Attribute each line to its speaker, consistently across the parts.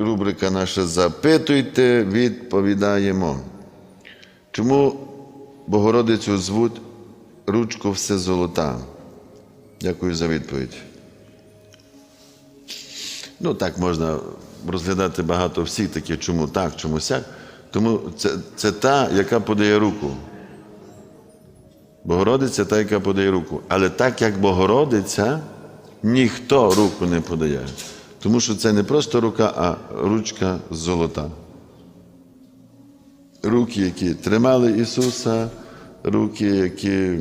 Speaker 1: рубрика наша Запитуйте, відповідаємо. Чому Богородицю звуть ручко все золота? Дякую за відповідь. Ну, так можна розглядати багато всіх таких, чому так, чому сяк. Тому це, це та, яка подає руку. Богородиця та, яка подає руку. Але так як Богородиця, ніхто руку не подає. Тому що це не просто рука, а ручка золота. Руки, які тримали Ісуса, руки, які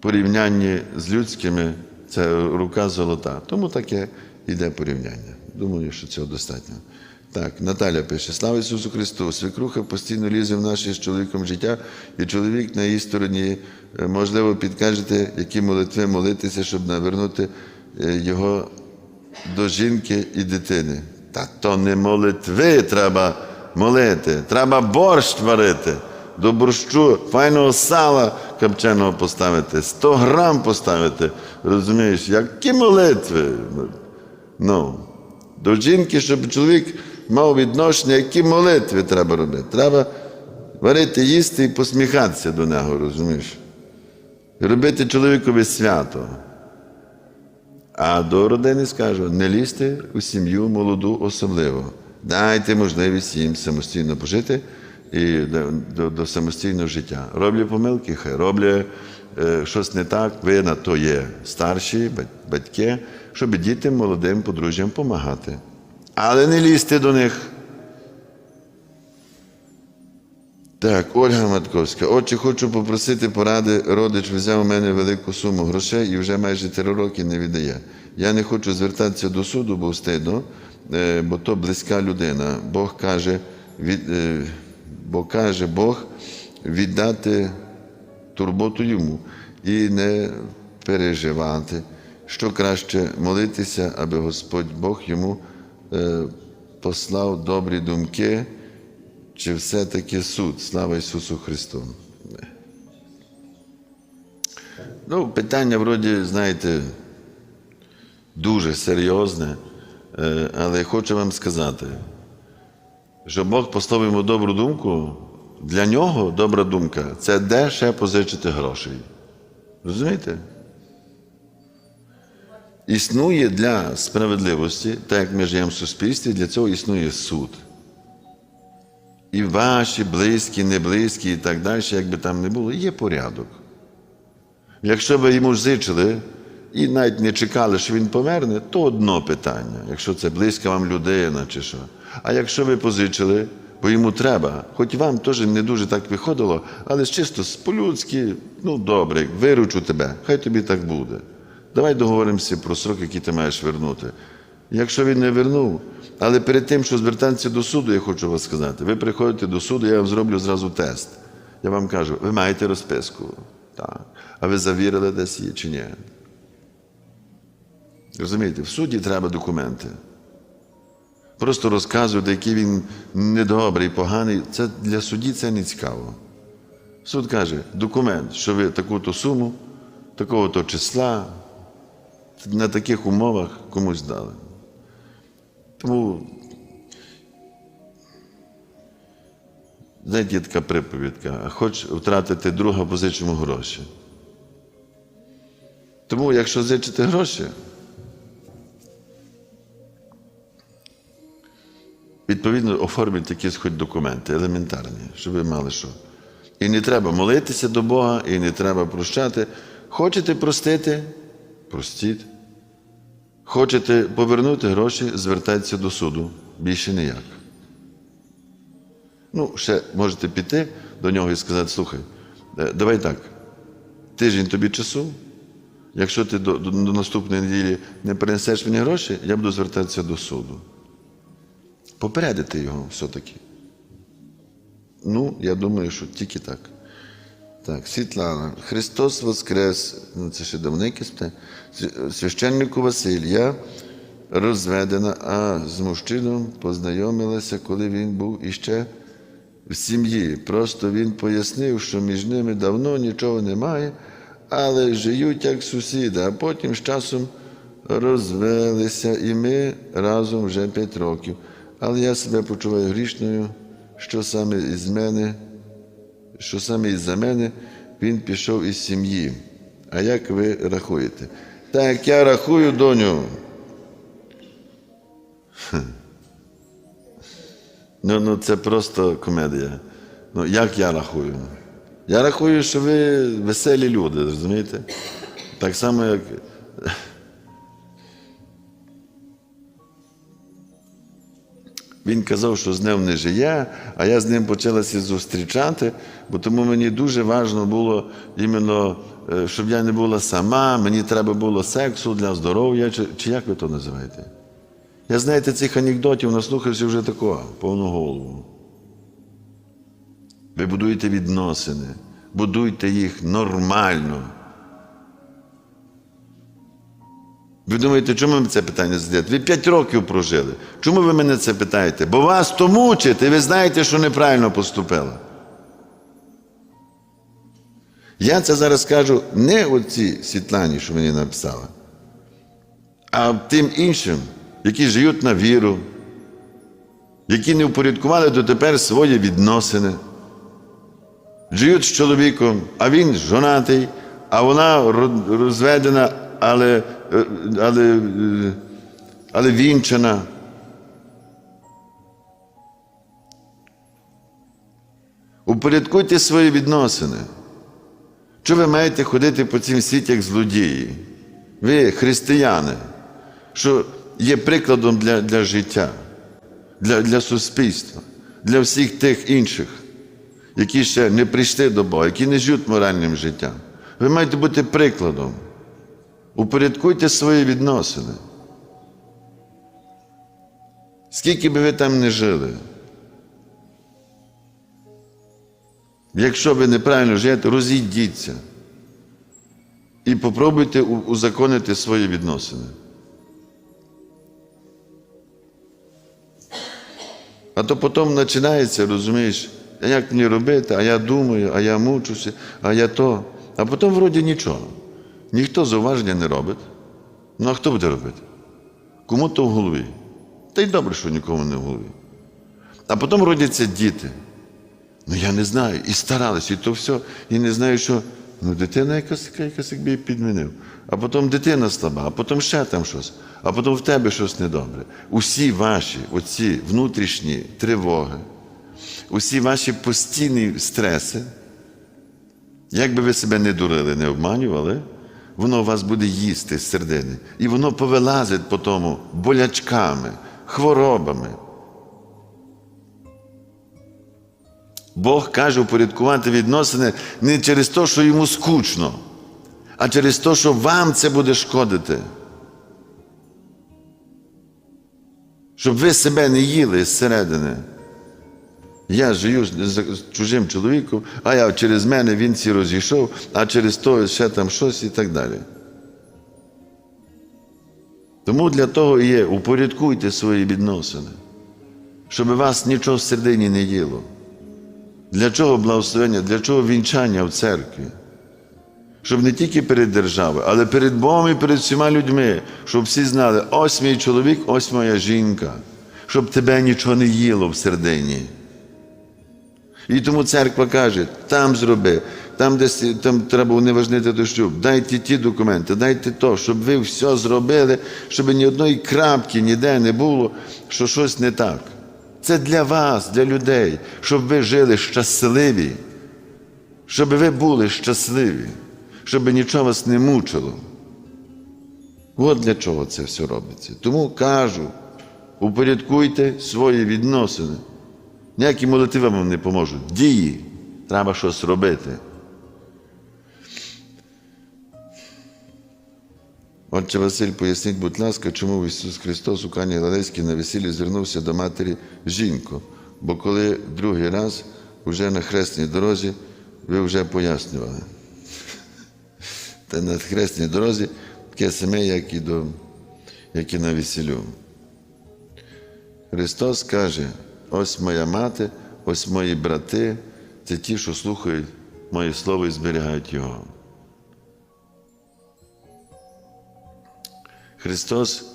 Speaker 1: порівнянні з людськими, це рука золота. Тому таке йде порівняння. Думаю, що цього достатньо. Так, Наталя пише: Слава Ісусу Христу! Свекруха постійно лізе в наше з чоловіком життя, і чоловік на її стороні. Е, Можливо, підкажете, які молитви молитися, щоб навернути його до жінки і дитини. Та то не молитви треба молити, треба борщ варити. До борщу файного сала копченого поставити, 100 грам поставити. Розумієш, які молитви? Ну, до жінки, щоб чоловік мав відношення, які молитви треба робити. Треба варити, їсти і посміхатися до нього, розумієш? Робити чоловікові свято. А до родини скажу, не лізьте у сім'ю молоду особливо. Дайте можливість їм самостійно пожити і до, до, до самостійного життя. Роблю помилки, хай роблю е, щось не так, ви на то є старші, батьки, щоб дітям молодим подружжям допомагати. Але не лізьте до них. Так, Ольга Матковська. Отче, хочу попросити поради. Родич взяв у мене велику суму грошей і вже майже три роки не віддає. Я не хочу звертатися до суду, бо стидно, е, бо то близька людина. Бог каже, від, е, бо каже Бог віддати турботу йому і не переживати, що краще молитися, аби Господь Бог йому е, послав добрі думки. Чи все-таки суд? Слава Ісусу Христу. Ну, питання, вроді, знаєте, дуже серйозне, е, але хочу вам сказати, що Бог послав йому добру думку, для нього добра думка це де ще позичити грошей. Розумієте? Існує для справедливості, так як ми живемо в суспільстві, для цього існує суд. І ваші, близькі, не близькі і так далі, як би там не було, є порядок. Якщо ви йому зичили і навіть не чекали, що він поверне, то одно питання, якщо це близька вам людина чи що. А якщо ви позичили, бо йому треба, хоч вам теж не дуже так виходило, але чисто по-людськи, ну добре, виручу тебе, хай тобі так буде. Давай договоримося про срок, який ти маєш вернути. Якщо він не вернув, але перед тим, що звертатися до суду, я хочу вас сказати, ви приходите до суду, я вам зроблю зразу тест. Я вам кажу, ви маєте розписку. Так. А ви завірили десь її чи ні? Розумієте, в суді треба документи. Просто розказувати, який він недобрий, поганий. Це для судді це не цікаво. Суд каже, документ, що ви таку-то суму, такого-то числа, на таких умовах комусь дали. Тому, знаєте, є така приповідка, а хоч втратити друга, позичимо гроші. Тому, якщо зичите гроші, відповідно оформіть якісь хоч документи, елементарні, щоб ви мали що. І не треба молитися до Бога, і не треба прощати. Хочете простити? Простіть. Хочете повернути гроші, звертайтеся до суду. Більше ніяк. Ну, ще можете піти до нього і сказати: слухай, е, давай так, тиждень тобі часу. Якщо ти до, до, до наступної неділі не принесеш мені гроші, я буду звертатися до суду. Попередити його все-таки. Ну, я думаю, що тільки так. Так, Світлана, Христос Воскрес, ну це ще давненьке спитання. Священнику Василь, я розведена, а з мужчином познайомилася, коли він був іще в сім'ї. Просто він пояснив, що між ними давно нічого немає, але живуть як сусіди, а потім з часом розвелися, і ми разом вже п'ять років. Але я себе почуваю грішною, що саме із мене, що саме із-за мене він пішов із сім'ї. А як ви рахуєте? Так як я рахую, доню. Ну, ну це просто комедія. Ну, як я рахую? Я рахую, що ви веселі люди, розумієте? Так само, як. Він казав, що з ним не жиє, а я з ним почалася зустрічати, бо тому мені дуже важливо було іменно, е, щоб я не була сама, мені треба було сексу для здоров'я, чи, чи як ви то називаєте? Я знаєте, цих анекдотів наслухався вже такого, повну голову. Ви будуєте відносини, будуйте їх нормально. Ви думаєте, чому ви це питання задаєте? Ви п'ять років прожили. Чому ви мене це питаєте? Бо вас то мучить, і ви знаєте, що неправильно поступила. Я це зараз кажу не оцій Світлані, що мені написала, а тим іншим, які живуть на віру, які не впорядкували дотепер свої відносини. Живуть з чоловіком, а він жонатий, а вона розведена, але, але, е, але вінчана. Упорядкуйте свої відносини. Що ви маєте ходити по цім світі, як злодії? Ви християни, що є прикладом для, для життя, для, для суспільства, для всіх тих інших, які ще не прийшли до Бога, які не живуть моральним життям. Ви маєте бути прикладом. Упорядкуйте свої відносини. Скільки би ви там не жили. Якщо ви неправильно живете, розійдіться і попробуйте узаконити свої відносини. А то потім починається, розумієш, як мені робити, а я думаю, а я мучуся, а я то. А потім вроді нічого. Ніхто зауваження не робить. Ну а хто буде робити? Кому то в голові? Та й добре, що нікому не в голові. А потім родяться діти. Ну я не знаю, і старалися, і то все, і не знаю, що. Ну, дитина якась, яка- якась якби підмінив. А потім дитина слаба, а потім ще там щось, а потім в тебе щось недобре. Усі ваші оці внутрішні тривоги, усі ваші постійні стреси, як би ви себе не дурили, не обманювали, воно вас буде їсти з середини. І воно повилазить по тому болячками, хворобами. Бог каже упорядкувати відносини не через те, що йому скучно, а через те, що вам це буде шкодити. Щоб ви себе не їли зсередини. Я живу з чужим чоловіком, а я через мене він ці розійшов, а через то ще там щось і так далі. Тому для того є, упорядкуйте свої відносини, щоб вас нічого всередині не їло. Для чого благословення, для чого вінчання в церкві? Щоб не тільки перед державою, але перед Богом і перед всіма людьми, щоб всі знали, ось мій чоловік, ось моя жінка, щоб тебе нічого не їло всередині. І тому церква каже, там зроби, там десь там треба уневажнити до шлюб, дайте ті документи, дайте то, щоб ви все зробили, щоб ні одної крапки ніде не було, що щось не так. Це для вас, для людей, щоб ви жили щасливі, щоб ви були щасливі, щоб нічого вас не мучило. От для чого це все робиться. Тому кажу, упорядкуйте свої відносини. Ніякі молитви вам не поможуть. Дії. Треба щось робити. Отче Василь, поясніть, будь ласка, чому Ісус Христос у Кані Галилейській на весіллі звернувся до матері жінку? Бо коли другий раз, вже на хресній дорозі, ви вже пояснювали. Та на хресній дорозі таке саме, як і, до, як і на весіллю. Христос каже: ось моя мати, ось мої брати, це ті, що слухають моє слово і зберігають його. Христос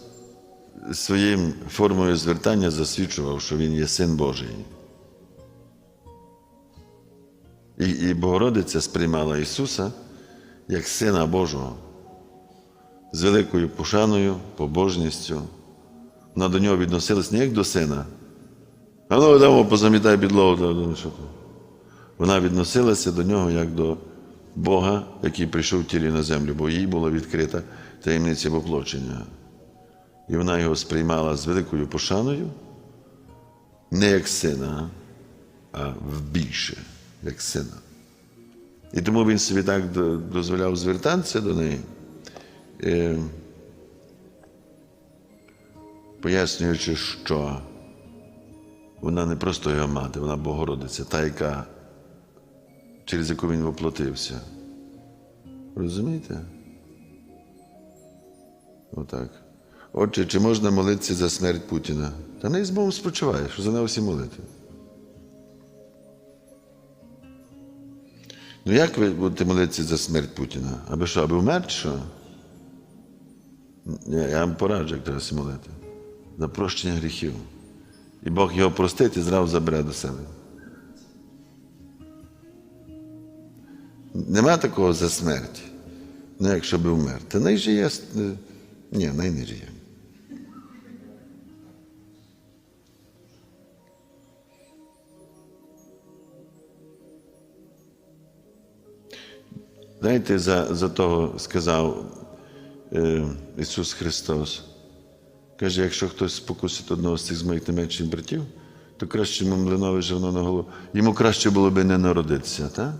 Speaker 1: своїм формою звертання засвідчував, що Він є Син Божий. І, і Богородиця сприймала Ісуса як Сина Божого з великою пошаною, побожністю. Вона до нього відносилась не як до сина. А ну, дамо, позамітай там. Вона відносилася до нього як до Бога, який прийшов в тілі на землю, бо їй була відкрита таємниця воплочення. І вона його сприймала з великою пошаною, не як сина, а більше, як сина. І тому він собі так дозволяв звертатися до неї, е, пояснюючи, що вона не просто його мати, вона Богородиця, та, яка, через яку він воплотився. Розумієте? Отак. Отже, чи можна молитися за смерть Путіна? Та не з Богом спочиваєш, що за нього всі молити. Ну як ви будете молитися за смерть Путіна? Аби що, аби вмер, чи що? Я вам пораджу, як треба молити. За прощення гріхів. І Бог його простить і зразу забере до себе. Нема такого за смерть. Ну, якщо би вмер. Та найжиє. е, Ні, не жиє. Знаєте, за, за того сказав е, Ісус Христос. Каже, якщо хтось спокусить одного з цих з моїх найменших братів, то краще йому млинове жерно на голову. Йому краще було би не народитися, так?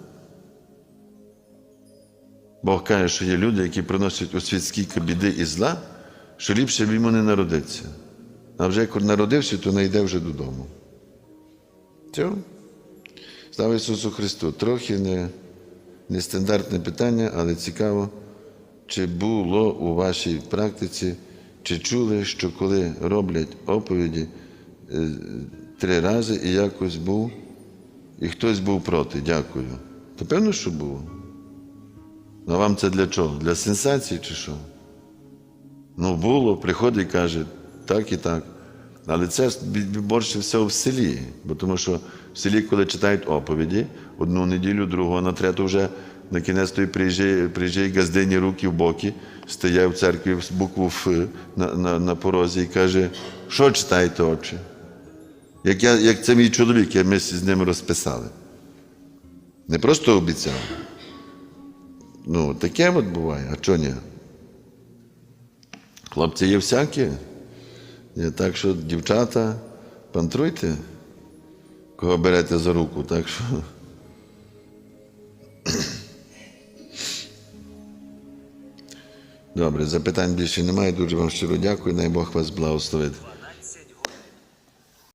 Speaker 1: Бог каже, що є люди, які приносять у світ скільки біди і зла, що ліпше б йому не народитися. А вже як народився, то не йде вже додому. Все. Слава Ісусу Христу. Трохи не, нестандартне питання, але цікаво, чи було у вашій практиці, чи чули, що коли роблять оповіді е, три рази і якось був, і хтось був проти. Дякую. То певно, що було. Ну а вам це для чого? Для сенсації чи що? Ну, було, приходить і каже, так і так. Але це більше всього в селі, бо тому що в селі, коли читають оповіді, одну неділю, другу, на третю вже на кінець той приїжджає, приїжджає газдині руки в боки, стає в церкві з букву Ф на, на, на порозі і каже, що читаєте, отче? Як, я, як це мій чоловік, як ми з ним розписали. Не просто обіцяв. Ну, таке от буває, а чого ні? Хлопці є всякі. Так що, дівчата, пантруйте, кого берете за руку, так що. Добре, запитань більше немає. Дуже вам щиро дякую. Най Бог вас благословить.